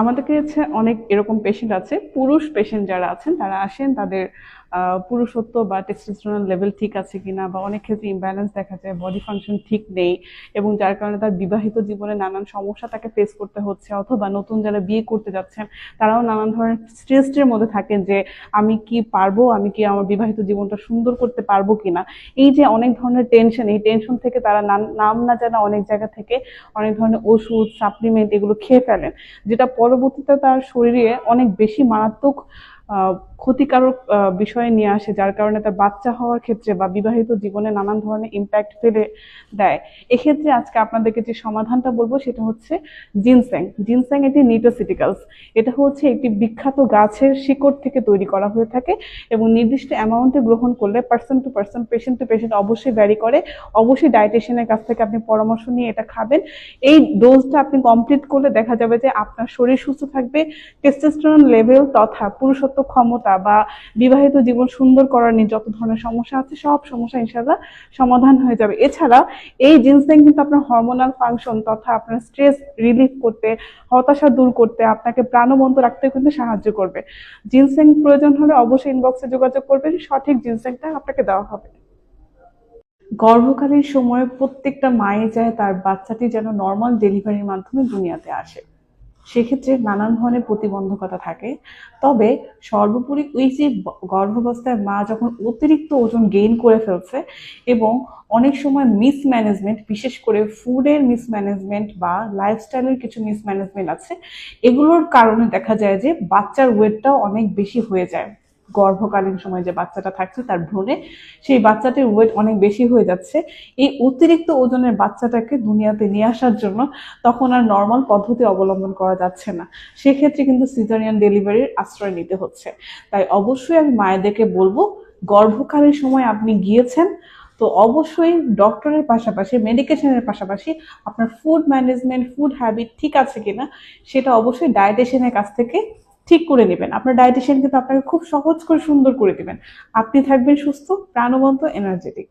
আমাদের কাছে অনেক এরকম পেশেন্ট আছে, পুরুষ পেশেন্ট যারা আছেন, তারা আসেন, তাদের পুরুষত্ব বা টেস্টোস্টেরন লেভেল ঠিক আছে কিনা বা অনেক ক্ষেত্রে ইমব্যালেন্স দেখা যায় বডি ফাংশন ঠিক নেই এবং যার কারণে তার বিবাহিত জীবনে নানান সমস্যা তাকে ফেস করতে হচ্ছে অথবা নতুন যারা বিয়ে করতে যাচ্ছেন, তারাও নানান ধরনের স্ট্রেসের মধ্যে থাকেন যে আমি কি পারব, আমি কি আমার বিবাহিত জীবনটা সুন্দর করতে পারব কিনা। এই যে অনেক ধরনের টেনশন এই টেনশন থেকে তারা নাম নাম না জানা অনেক জায়গা থেকে অনেক ধরনের ওষুধ সাপ্লিমেন্ট এগুলো খেয়ে ফেলেন, যেটা পরবর্তীতে তার শরীরে অনেক বেশি মারাত্মক ক্ষতিকারক বিষয় নিয়ে আসে, যার কারণে তার বাচ্চা হওয়ার ক্ষেত্রে বা বিবাহিত জীবনে নানান ধরনের ইম্প্যাক্ট ফেলে দেয়। এক্ষেত্রে আজকে আপনাদেরকে যে সমাধানটা বলব সেটা হচ্ছে জিনস্যাং জিনস্যাং এটি নিটোসিটিক্যালস এটা হচ্ছে একটি বিখ্যাত গাছের শিকড় থেকে তৈরি করা হয়ে থাকে এবং নির্দিষ্ট অ্যামাউন্টে গ্রহণ করলে person to person patient to patient অবশ্যই ভ্যারি করে। অবশ্যই ডায়েটিশিয়ানের কাছ থেকে আপনি পরামর্শ নিয়ে এটা খাবেন। এই ডোজটা আপনি কমপ্লিট করলে দেখা যাবে যে আপনার শরীর সুস্থ থাকবে টেস্টোস্টেরন লেভেল তথা পুরুষত্ব ক্ষমতা বা বিবাহিত জীবন সুন্দর করার নিয়ে যত ধরনের সমস্যা আছে, সব সমস্যা ইনশাল্লাহ সমাধান হয়ে যাবে। এছাড়া এই জিনসেং কিন্তু আপনার হরমোনাল ফাংশন তথা আপনার স্ট্রেস রিলিফ করতে, হতাশা দূর করতে, আপনাকে প্রাণবন্ত রাখতে কিন্তু সাহায্য করবে। জিনসেং প্রয়োজন হলে অবশ্যই ইনবক্সে যোগাযোগ করবেন, সঠিক জিনসেংটা আপনাকে দেওয়া হবে। গর্ভকালীন সময়ে প্রত্যেকটা মায়ে চায় তার বাচ্চাটি যেন নর্মাল ডেলিভারির মাধ্যমে দুনিয়াতে আসে। সেক্ষেত্রে নানান ধরনের প্রতিবন্ধকতা থাকে। তবে সর্বোপরি ওই যে গর্ভাবস্থায় মা যখন অতিরিক্ত ওজন গেইন করে ফেলছে এবং অনেক সময় মিসম্যানেজমেন্ট বিশেষ করে ফুডের মিসম্যানেজমেন্ট বা লাইফস্টাইলের কিছু মিসম্যানেজমেন্ট আছে, এগুলোর কারণে দেখা যায় যে বাচ্চার ওয়েটটাও অনেক বেশি হয়ে যায়। গর্ভকালীন সময় যে বাচ্চাটা থাকছে, তার ভ্রণে, সেই বাচ্চাটির ওয়েট অনেক বেশি হয়ে যাচ্ছে। এই অতিরিক্ত ওজনের বাচ্চাটাকে দুনিয়াতে নিয়ে আসার জন্য তখন আর নর্মাল পদ্ধতি অবলম্বন করা যাচ্ছে না। সেক্ষেত্রে কিন্তু সিজারিয়ান ডেলিভারির আশ্রয় নিতে হচ্ছে। তাই অবশ্যই আমি মায়েদেরকে বলব, গর্ভকালীন সময় আপনি গিয়েছেন, তো অবশ্যই ডক্টরের পাশাপাশি মেডিকেশনের পাশাপাশি আপনার ফুড ম্যানেজমেন্ট ফুড হ্যাবিট ঠিক আছে কিনা, সেটা অবশ্যই ডায়েটিশিয়ানের কাছ থেকে ঠিক করে নেবেন। আপনার ডায়েটিশিয়ান কিন্তু আপনাকে খুব সহজ করে সুন্দর করে দেবেন। আপনি থাকবেন সুস্থ, প্রাণবন্ত এনার্জেটিক